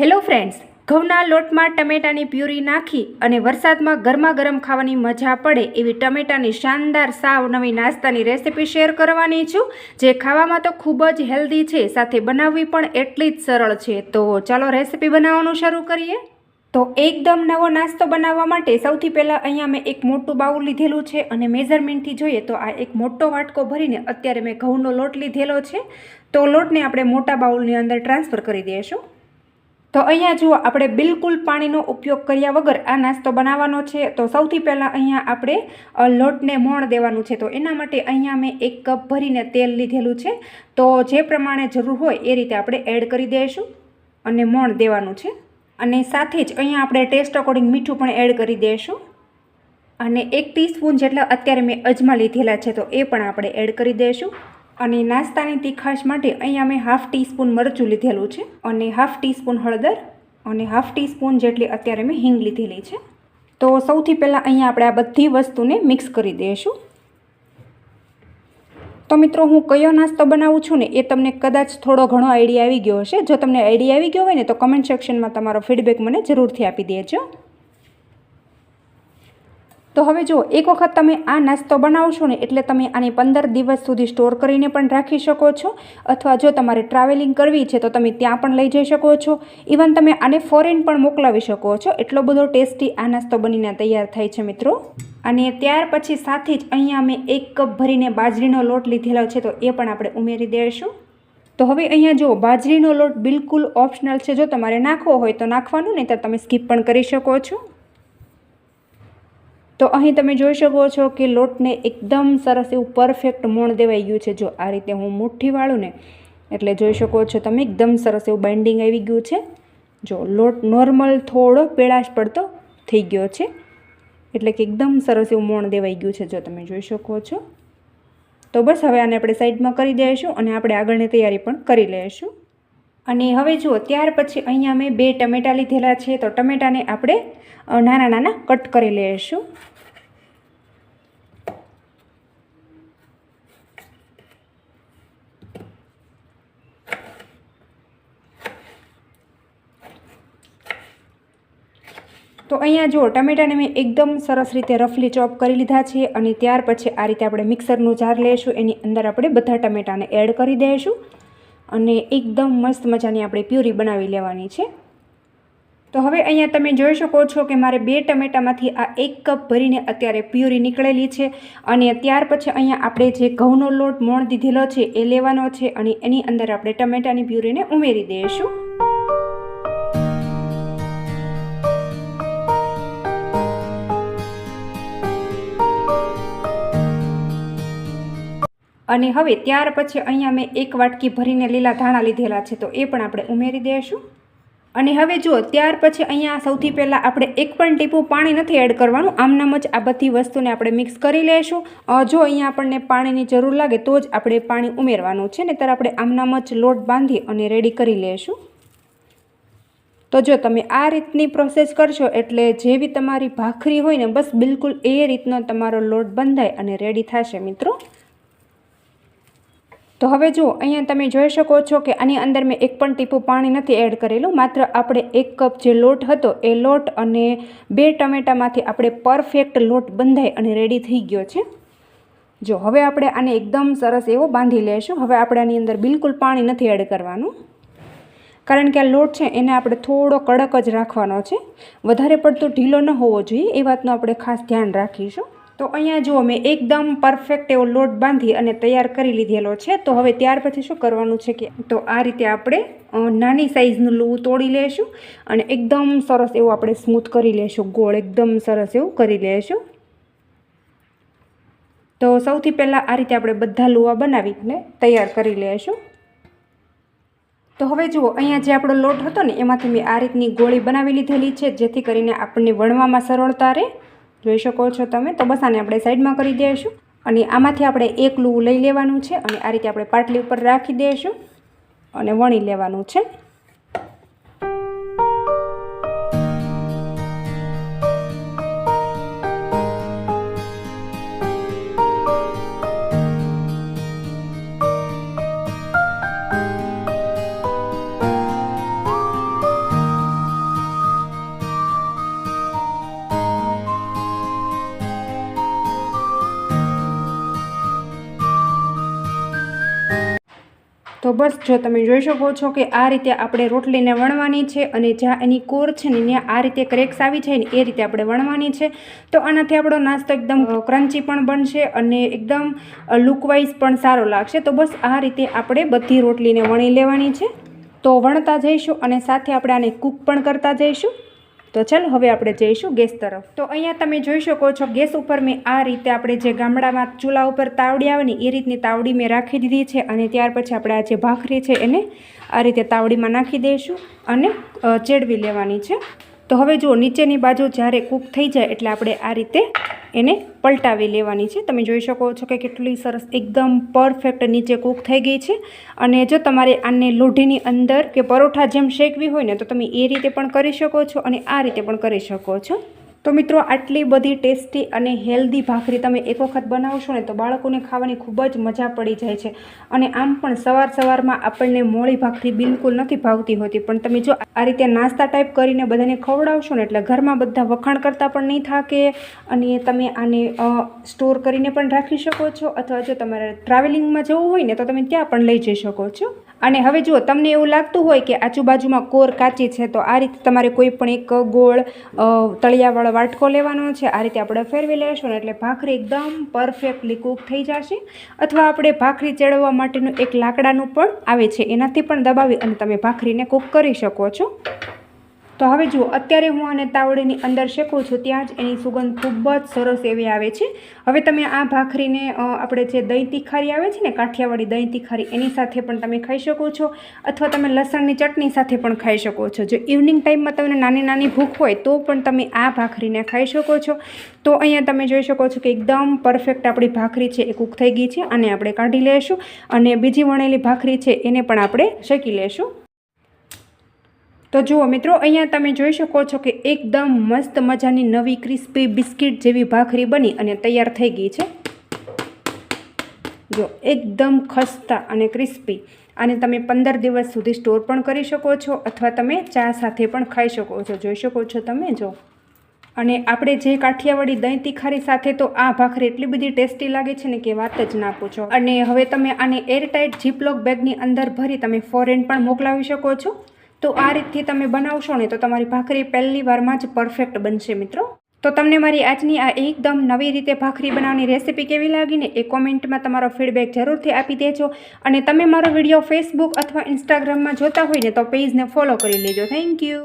Hello friends, ઘઉંના લોટમાં ટમેટાની puree નાખી અને વરસાદમાં ગરમા ગરમ ખાવાની મજા પડે એવી ટમેટાની શાનદાર સાવ નવી નાસ્તાની રેસિપી શેર કરવાની છું, જે ખાવામાં તો ખૂબ જ હેલ્ધી છે, સાથે બનાવવી પણ એટલી જ સરળ છે. તો ચાલો રેસીપી બનાવવાનું શરૂ કરીએ. તો એકદમ નવો નાસ્તો બનાવવા માટે સૌથી પહેલાં અહીંયા મેં એક મોટું બાઉલ લીધેલું છે અને મેઝરમેન્ટથી જોઈએ તો આ એક મોટો વાટકો ભરીને અત્યારે મેં ઘઉંનો લોટ લીધેલો છે. તો લોટને આપણે મોટા બાઉલની અંદર ટ્રાન્સફર કરી દઈશું. તો અહીંયા જુઓ, આપણે બિલકુલ પાણીનો ઉપયોગ કર્યા વગર આ નાસ્તો બનાવવાનો છે. તો સૌથી પહેલાં અહીંયા આપણે લોટને મોણ દેવાનું છે. તો એના માટે અહીંયા મેં એક કપ ભરીને તેલ લીધેલું છે. તો જે પ્રમાણે જરૂર હોય એ રીતે આપણે એડ કરી દઈશું અને મોણ દેવાનું છે. અને સાથે જ અહીંયા આપણે ટેસ્ટ અકોર્ડિંગ મીઠું પણ એડ કરી દઈશું. અને એક ટીસ્પૂન જેટલા અત્યારે મેં અજમા લીધેલા છે, તો એ પણ આપણે એડ કરી દઈશું. અને નાસ્તાની તીખાશ માટે અહીંયા મેં હાફ ટીસ્પૂન મરચું લીધેલું છે અને હાફ ટીસ્પૂન હળદર અને હાફ ટીસ્પૂન જેટલી અત્યારે મેં હિંગ લીધેલી છે. તો સૌથી પહેલાં અહીંયા આપણે આ બધી વસ્તુને મિક્સ કરી દઈશું. તો મિત્રો, હું કયો નાસ્તો બનાવું છું ને એ તમને કદાચ થોડો ઘણો આઈડિયા આવી ગયો હશે. જો તમને આઈડિયા આવી ગયો હોય ને તો કમેન્ટ સેક્શનમાં તમારો ફીડબેક મને જરૂરથી આપી દેજો. તો હવે જો એક વખત તમે આ નાસ્તો બનાવશો ને એટલે તમે આને પંદર દિવસ સુધી સ્ટોર કરીને પણ રાખી શકો છો, અથવા જો તમારે ટ્રાવેલિંગ કરવી છે તો તમે ત્યાં પણ લઈ જઈ શકો છો. ઇવન તમે આને ફોરેન પણ મોકલાવી શકો છો. એટલો બધો ટેસ્ટી આ નાસ્તો બનીને તૈયાર થાય છે મિત્રો. અને ત્યાર પછી સાથે જ અહીંયા મેં એક કપ ભરીને બાજરીનો લોટ લીધેલો છે, તો એ પણ આપણે ઉમેરી દઈશું તો હવે અહીંયા જો બાજરીનો લોટ બિલકુલ ઓપ્શનલ છે. જો તમારે નાખવો હોય તો નાખવાનું નહીં તો તમે સ્કીપ પણ કરી શકો છો. તો અહીં તમે જોઈ શકો છો કે લોટને એકદમ સરસ એવું પરફેક્ટ મોણ દેવાઈ ગયું છે. જો આ રીતે હું મુઠ્ઠી વાળું ને, એટલે જોઈ શકો છો તમે એકદમ સરસ એવું બાઇન્ડિંગ આવી ગયું છે. જો લોટ નોર્મલ થોડો પેળાશ પડતો થઈ ગયો છે, એટલે કે એકદમ સરસ એવું મોણ દેવાઈ ગયું છે, જો તમે જોઈ શકો છો. તો બસ હવે આને આપણે સાઈડમાં કરી દઈશું અને આપણે આગળની તૈયારી પણ કરી લઈશું. અને હવે જુઓ, ત્યાર પછી અહીંયા મેં બે ટમેટાં લીધેલા છે, તો ટમેટાને આપણે નાના નાના કટ કરી લઈશું. તો અહીંયા જુઓ, ટમેટાને મેં એકદમ સરસ રીતે રફલી ચોપ કરી લીધા છે, અને ત્યાર પછી આ રીતે આપણે મિક્સરનું જાર લઈશું, એની અંદર આપણે બધા ટમેટાને એડ કરી દઈશું. અને એકદમ મસ્ત મજાની આપણે પ્યુરી બનાવી લેવાની છે. તો હવે અહીંયા તમે જોઈ શકો છો કે મારે બે ટમેટામાંથી આ એક કપ ભરીને અત્યારે પ્યુરી નીકળેલી છે અને ત્યાર પછી અહીંયા આપણે જે ઘઉંનો લોટ મોણ દીધેલો છે એ લેવાનો છે અને એની અંદર આપણે ટમેટાની પ્યુરીને ઉમેરી દઈશું. અને હવે ત્યાર પછી અહીંયા મેં એક વાટકી ભરીને લીલા ધાણા લીધેલા છે, તો એ પણ આપણે ઉમેરી દઈશું અને હવે જો ત્યાર પછી અહીંયા સૌથી પહેલાં આપણે એક પણ ટીપું પાણી નથી એડ કરવાનું. આમનામ જ આ બધી વસ્તુને આપણે મિક્સ કરી લઈશું જો અહીંયા આપણને પાણીની જરૂર લાગે તો જ આપણે પાણી ઉમેરવાનું છે ને ત્યારે આપણે આમનામ જ લોટ બાંધી અને રેડી કરી લઈશું તો જો તમે આ રીતની પ્રોસેસ કરશો, એટલે જેવી તમારી ભાખરી હોય ને, બસ બિલકુલ એ રીતનો તમારો લોટ બંધાય અને રેડી થશે મિત્રો. તો હવે જુઓ, અહીંયા તમે જોઈ શકો છો કે આની અંદર મેં એક પણ ટીપું પાણી નથી એડ કરેલું. માત્ર આપણે એક કપ જે લોટ હતો, એ લોટ અને બે ટમેટામાંથી આપણે પરફેક્ટ લોટ બંધાઈ અને રેડી થઈ ગયો છે. જો, હવે આપણે આને એકદમ સરસ એવો બાંધી લઈશું હવે આપણે આની અંદર બિલકુલ પાણી નથી એડ કરવાનું. કારણ કે આ લોટ છે, એને આપણે થોડો કડક જ રાખવાનો છે. વધારે પડતો ઢીલો ન હોવો જોઈએ, એ વાતનું આપણે ખાસ ધ્યાન રાખીશું. તો અહીંયા જુઓ મેં એકદમ પરફેક્ટ એવો લોટ બાંધી અને તૈયાર કરી લીધેલો છે, તો હવે ત્યાર પછી શું કરવાનું છે કે, તો આ રીતે આપણે નાની સાઇઝનું લૂવું તોડી લઈશું અને એકદમ સરસ એવું આપણે સ્મૂથ કરી લઈશું ગોળ એકદમ સરસ એવું કરી લઈશું તો સૌથી પહેલાં આ રીતે આપણે બધા લુવા બનાવીને તૈયાર કરી લઈશું તો હવે જુઓ, અહીંયા જે આપણો લોટ હતો ને, એમાંથી મેં આ રીતની ગોળી બનાવી લીધેલી છે, જેથી કરીને આપણને વણવામાં સરળતા રહે. જોઈ શકો છો તમે. તો બસ આને આપણે સાઈડમાં કરી દઈશું. અને આમાંથી આપણે એક લૂવું લઈ લેવાનું છે અને આ રીતે આપણે પાટલી ઉપર રાખી દઈશું અને વણી લેવાનું છે. તો બસ જો તમે જોઈ શકો છો કે આ રીતે આપણે રોટલીને વણવાની છે અને જ્યાં એની કોર છે ને ત્યાં આ રીતે ક્રેક્સ આવી છે ને એ રીતે આપણે વણવાની છે. તો આનાથી આપણો નાસ્તો એકદમ ક્રન્ચી પણ બનશે અને એકદમ લુકવાઇઝ પણ સારો લાગશે. તો બસ આ રીતે આપણે બધી રોટલીને વણી લેવાની છે. તો વણતા જઈશું અને સાથે આપણે આને કૂક પણ કરતા જઈશું. તો ચાલો હવે આપણે જઈશું ગેસ તરફ. તો અહીંયા તમે જોઈ શકો છો, ગેસ ઉપર મેં આ રીતે આપણે જે ગામડામાં ચૂલા ઉપર તાવડી આવે ને, એ રીતની તાવડી મેં રાખી દીધી છે અને ત્યાર પછી આપણે આ જે ભાખરી છે એને આ રીતે તાવડીમાં નાખી દઈશું અને ચેડવી લેવાની છે. તો હવે જુઓ, નીચેની બાજુ જ્યારે કૂક થઈ જાય એટલે આપણે આ રીતે એને પલટાવી લેવાની છે. તમે જોઈ શકો છો કે કેટલી સરસ એકદમ પરફેક્ટ નીચે કૂક થઈ ગઈ છે. અને જો તમારે આને લોઢીની અંદર કે પરોઠા જેમ શેકવી હોય ને, તો તમે એ રીતે પણ કરી શકો છો અને આ રીતે પણ કરી શકો છો. તો મિત્રો આટલી બધી ટેસ્ટી અને હેલ્ધી ભાખરી તમે એક વખત બનાવશો ને તો બાળકોને ખાવાની ખૂબ જ મજા પડી જાય છે. અને આમ પણ સવાર સવારમાં આપણને મોળી ભાખરી બિલકુલ નથી ભાવતી હોતી. પણ તમે જો આ રીતે નાસ્તા ટાઈપ કરીને બધાને ખવડાવશો ને એટલે ઘરમાં બધા વખાણ કરતાં પણ નહીં થાકે. અને તમે આને સ્ટોર કરીને પણ રાખી શકો છો. અથવા જો તમારે ટ્રાવેલિંગમાં જવું હોય ને તો તમે ત્યાં પણ લઈ જઈ શકો છો. અને હવે જુઓ તમને એવું લાગતું હોય કે આજુબાજુમાં કોર કાચી છે તો આ રીતે તમારે કોઈ પણ એક ગોળ અ, તળિયાવાળો વાટકો લેવાનો છે, આ રીતે આપણે ફેરવી લેશું એટલે ભાખરી એકદમ પરફેક્ટલી કૂક થઈ જશે. અથવા આપણે ભાખરી ચડવવા માટેનું એક લાકડાનું પણ આવે છે, એનાથી પણ દબાવી અને તમે ભાખરીને કૂક કરી શકો છો. તો હવે જુઓ, અત્યારે હું આને તાવડીની અંદર શેકું છું, ત્યાં જ એની સુગંધ ખૂબ જ સરસ એવી આવે છે. હવે તમે આ ભાખરીને આપણે જે દહીં તીખારી આવે છે ને, કાઠિયાવાડી દહીં તીખારી, એની સાથે પણ તમે ખાઈ શકો છો. અથવા તમે લસણની ચટણી સાથે પણ ખાઈ શકો છો. જો ઇવનિંગ ટાઈમમાં તમને નાની નાની ભૂખ હોય, તો પણ તમે આ ભાખરીને ખાઈ શકો છો. તો અહીંયા તમે જોઈ શકો છો કે એકદમ પરફેક્ટ આપણી ભાખરી છે, એ કૂક થઈ ગઈ છે, અને આપણે કાઢી લેશું. અને બીજી વણેલી ભાખરી છે, એને પણ આપણે શેકી લેશું. તો જુઓ મિત્રો, અહીંયા તમે જોઈ શકો છો કે એકદમ મસ્ત મજાની નવી ક્રિસ્પી બિસ્કિટ જેવી ભાખરી બની અને તૈયાર થઈ ગઈ છે. જો, એકદમ ખસ્તા અને ક્રિસ્પી. આને તમે પંદર દિવસ સુધી સ્ટોર પણ કરી શકો છો અથવા તમે ચા સાથે પણ ખાઈ શકો છો. જોઈ શકો છો તમે, જો. અને આપણે જે કાઠિયાવાડી દહીં તીખારી સાથે તો આ ભાખરી એટલી બધી ટેસ્ટી લાગે છે ને કે વાત જ ના પૂછો. અને હવે તમે આને એરટાઇટ જીપલોક બેગની અંદર ભરી તમે ફોરેન પણ મોકલાવી શકો છો. તો આ રીતથી તમે બનાવશો ને તો તમારી ભાખરી પહેલી વારમાં જ પરફેક્ટ બનશે મિત્રો. તો તમને મારી આજની આ એકદમ નવી રીતે ભાખરી બનાવવાની રેસીપી કેવી લાગી ને એ કોમેન્ટમાં તમારો ફીડબેક જરૂરથી આપી દેજો. અને તમે મારો વીડિયો ફેસબુક અથવા ઇન્સ્ટાગ્રામમાં જોતા હોય ને તો પેજને ફોલો કરી લેજો. Thank you